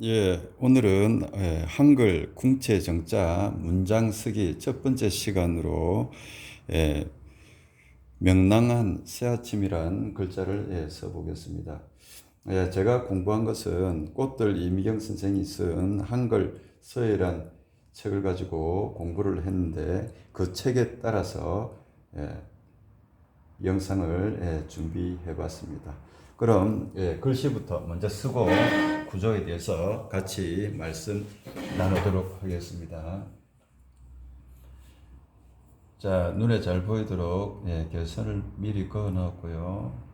예, 오늘은 예, 한글 궁체 정자 문장 쓰기 첫 번째 시간으로 예, 명랑한 새아침이란 글자를 예, 써보겠습니다. 예, 제가 공부한 것은 꽃들 이미경 선생이 쓴 한글 서예란 책을 가지고 공부를 했는데 그 책에 따라서 예, 영상을 예, 준비해 봤습니다. 그럼 예, 글씨부터 먼저 쓰고 구조에 대해서 같이 말씀 나누도록 하겠습니다. 자, 눈에 잘 보이도록 예, 결선을 미리 그어 넣었고요.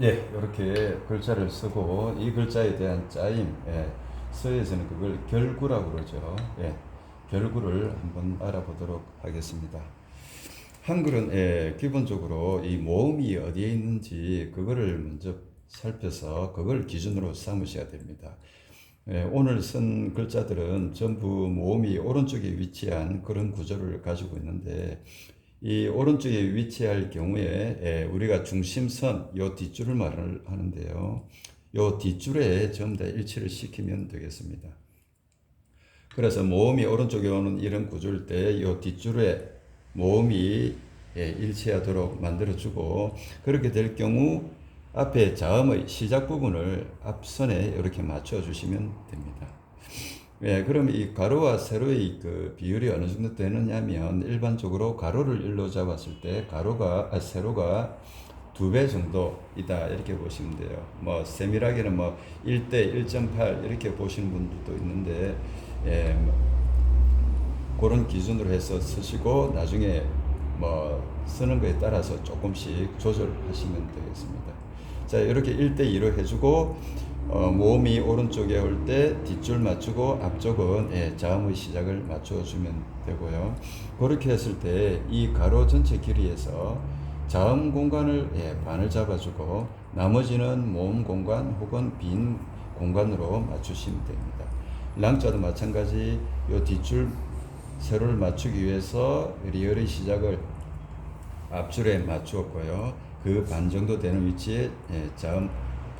예, 이렇게 글자를 쓰고 이 글자에 대한 짜임, 예, 서에서는 그걸 결구라고 그러죠. 예, 결구를 한번 알아보도록 하겠습니다. 한글은 예, 기본적으로 이 모음이 어디에 있는지 그거를 먼저 살펴서 그걸 기준으로 삼으셔야 됩니다. 예, 오늘 쓴 글자들은 전부 모음이 오른쪽에 위치한 그런 구조를 가지고 있는데 이 오른쪽에 위치할 경우에 예, 우리가 중심선 요 뒷줄을 말을 하는데요. 요 뒷줄에 전부 다 일치를 시키면 되겠습니다. 그래서 모음이 오른쪽에 오는 이런 구조일 때 요 뒷줄에 모음이 예, 일치하도록 만들어주고 그렇게 될 경우 앞에 자음의 시작 부분을 앞선에 이렇게 맞춰 주시면 됩니다. 예, 그럼 이 가로와 세로의 그 비율이 어느 정도 되느냐면 일반적으로 가로를 일로 잡았을 때 가로가 아, 세로가 두 배 정도이다 이렇게 보시면 돼요. 뭐 세밀하게는 뭐 1대 1.8 이렇게 보시는 분들도 있는데 예, 뭐 그런 기준으로 해서 쓰시고 나중에 뭐 쓰는 거에 따라서 조금씩 조절하시면 되겠습니다. 자 이렇게 1대 2로 해주고 어, 모음이 오른쪽에 올 때 뒷줄 맞추고 앞쪽은 예, 자음의 시작을 맞춰 주면 되고요. 그렇게 했을 때 이 가로 전체 길이에서 자음 공간을 예, 반을 잡아주고 나머지는 모음 공간 혹은 빈 공간으로 맞추시면 됩니다. 랑자도 마찬가지 요 뒷줄 세로를 맞추기 위해서 리얼의 시작을 앞줄에 맞추었고요. 그 반 정도 되는 위치에 예, 자음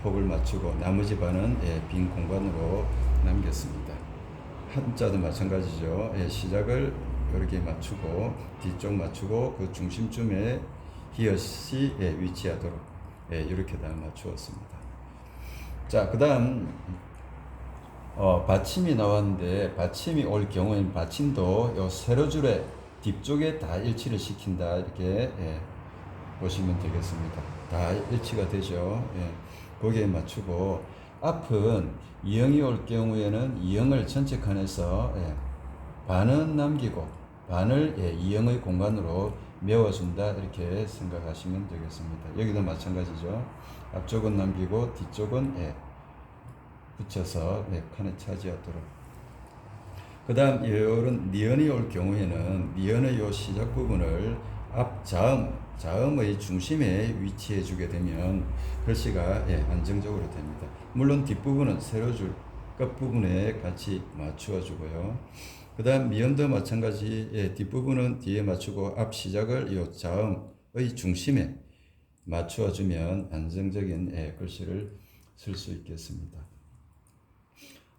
폭을 맞추고 나머지 반은 예, 빈 공간으로 남겼습니다. 한자도 마찬가지죠. 예, 시작을 이렇게 맞추고 뒤쪽 맞추고 그 중심쯤에 히읗이 예, 위치하도록 예, 이렇게 다 맞추었습니다. 자, 그 다음 어, 받침이 나왔는데 받침이 올 경우에는 받침도 요 세로줄의 뒤쪽에 다 일치를 시킨다 이렇게 예, 보시면 되겠습니다. 다 일치가 되죠. 예. 거기에 맞추고 앞은 이형이 올 경우에는 이형을 전체 칸에서 예, 반은 남기고 반을 예, 이형의 공간으로 메워준다 이렇게 생각하시면 되겠습니다. 여기도 마찬가지죠. 앞쪽은 남기고 뒤쪽은 예, 붙여서 네 칸에 차지하도록. 그 다음 이런 니은이 올 경우에는 니은의 요 시작 부분을 앞 자음, 자음의 중심에 위치해 주게 되면 글씨가 예, 안정적으로 됩니다. 물론 뒷부분은 세로줄 끝부분에 같이 맞추어 주고요. 그 다음 미음도 마찬가지 예, 뒷부분은 뒤에 맞추고 앞 시작을 이 자음의 중심에 맞추어 주면 안정적인 예, 글씨를 쓸 수 있겠습니다.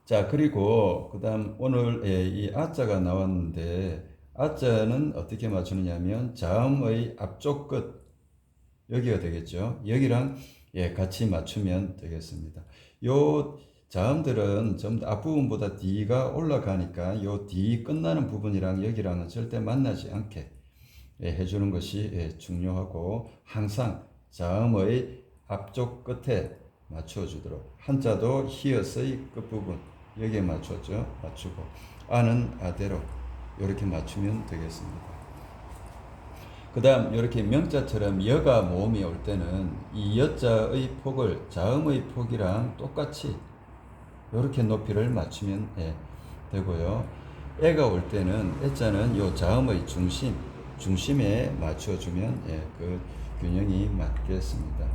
자 그리고 그 다음 오늘 예, 이 아자가 나왔는데 아자는 어떻게 맞추느냐면 자음의 앞쪽 끝 여기가 되겠죠. 여기랑 예, 같이 맞추면 되겠습니다. 요 자음들은 다 앞부분보다 D가 올라가니까 요 D 끝나는 부분이랑 여기랑은 절대 만나지 않게 예, 해주는 것이 예, 중요하고 항상 자음의 앞쪽 끝에 맞춰 주도록 한자도 히읗의 끝부분 여기에 맞췄죠 맞추고 아는 아대로 이렇게 맞추면 되겠습니다 그 다음 이렇게 명자처럼 여가 모음이 올 때는 이 여자의 폭을 자음의 폭이랑 똑같이 이렇게 높이를 맞추면 예, 되고요. 애가 올 때는 애자는 요 자음의 중심 중심에 맞춰주면 예, 그 균형이 맞겠습니다.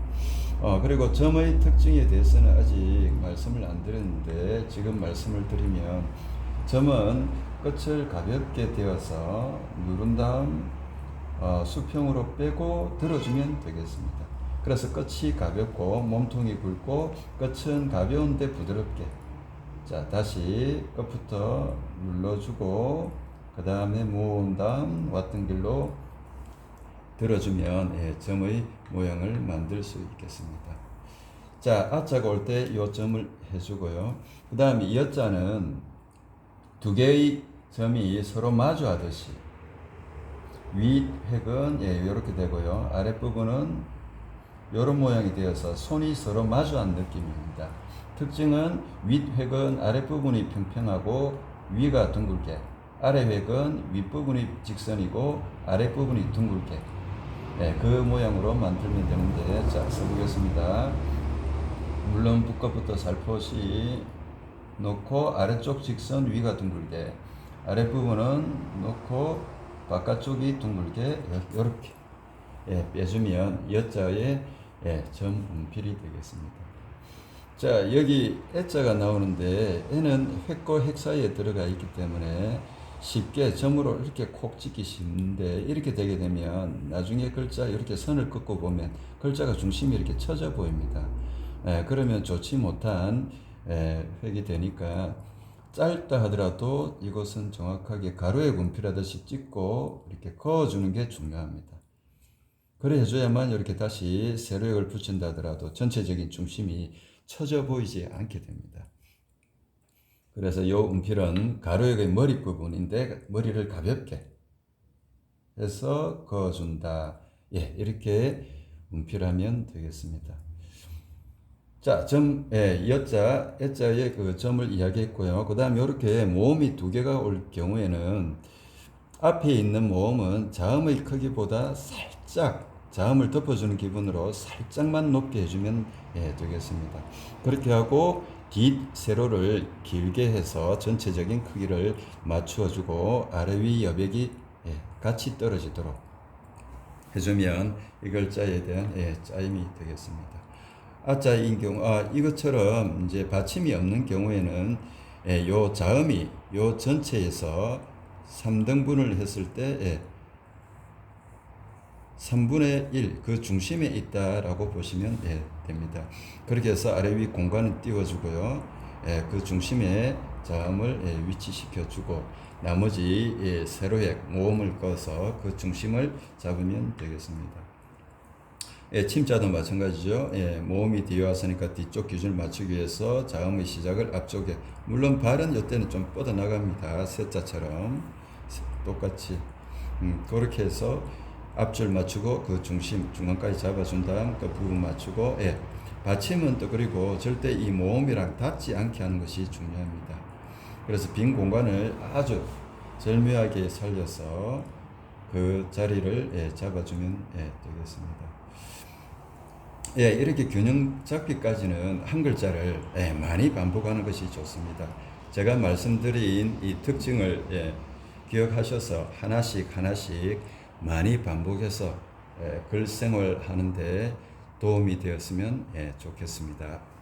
어, 그리고 점의 특징에 대해서는 아직 말씀을 안 드렸는데 지금 말씀을 드리면 점은 끝을 가볍게 되어서 누른 다음 어, 수평으로 빼고 들어주면 되겠습니다. 그래서 끝이 가볍고 몸통이 굵고 끝은 가벼운데 부드럽게 자, 다시 끝부터 눌러주고 그 다음에 모은 다음 왔던 길로 들어주면 예, 점의 모양을 만들 수 있겠습니다. 자, 아자가 올때이 점을 해주고요. 그 다음에 이 여자는 두 개의 점이 서로 마주하듯이 윗 획은 예, 이렇게 되고요. 아랫부분은 이런 모양이 되어서 손이 서로 마주한 느낌입니다. 특징은 윗획은 아랫부분이 평평하고 위가 둥글게 아래획은 윗부분이 직선이고 아랫부분이 둥글게 네, 그 모양으로 만들면 되는데 자 써보겠습니다 물론 북것부터 살포시 놓고 아래쪽 직선 위가 둥글게 아랫부분은 놓고 바깥쪽이 둥글게 이렇게 예, 빼주면 여자의 예, 점 분필이 되겠습니다. 자, 여기 애자가 나오는데 애는 획과 획 사이에 들어가 있기 때문에 쉽게 점으로 이렇게 콕 찍기 쉽는데 이렇게 되게 되면 나중에 글자 이렇게 선을 긋고 보면 글자가 중심이 이렇게 처져 보입니다. 에, 그러면 좋지 못한 에, 획이 되니까 짧다 하더라도 이것은 정확하게 가로에 군필하듯이 찍고 이렇게 그어주는 게 중요합니다. 그래 해줘야만 이렇게 다시 세로획을 붙인다 하더라도 전체적인 중심이 처져 보이지 않게 됩니다. 그래서 이 은필은 가로역의 머리 부분인데 머리를 가볍게 해서 그어준다. 예, 이렇게 은필하면 되겠습니다. 자, 점, 예, 여자, 애자의 그 점을 이야기했고요. 그 다음에 이렇게 모음이 두 개가 올 경우에는 앞에 있는 모음은 자음의 크기보다 살짝 자음을 덮어주는 기분으로 살짝만 높게 해주면 예, 되겠습니다. 그렇게 하고 뒷 세로를 길게 해서 전체적인 크기를 맞추어주고 아래 위 여백이 예, 같이 떨어지도록 해주면 이 글자에 대한 예, 짜임이 되겠습니다. 아자인 경우 아 이것처럼 이제 받침이 없는 경우에는 예, 요 자음이 요 전체에서 3등분을 했을 때 예, 3분의 1, 그 중심에 있다라고 보시면 예, 됩니다. 그렇게 해서 아래 위 공간을 띄워주고요. 예, 그 중심에 자음을 예, 위치시켜주고 나머지 예, 세로획 모음을 꺼서 그 중심을 잡으면 되겠습니다. 예, 침자도 마찬가지죠. 예, 모음이 뒤에 왔으니까 뒤쪽 기준을 맞추기 위해서 자음의 시작을 앞쪽에 물론 발은 이때는 좀 뻗어나갑니다. 세자처럼 똑같이 음, 그렇게 해서 앞줄 맞추고 그 중심 중간까지 잡아준 다음 그 부분 맞추고 예. 받침은 또 그리고 절대 이 모음이랑 닿지 않게 하는 것이 중요합니다. 그래서 빈 공간을 아주 절묘하게 살려서 그 자리를 예, 잡아주면 예, 되겠습니다. 예, 이렇게 균형 잡기까지는 한 글자를 예, 많이 반복하는 것이 좋습니다. 제가 말씀드린 이 특징을 예, 기억하셔서 하나씩 하나씩 많이 반복해서 예, 글생활 하는데 도움이 되었으면 예, 좋겠습니다.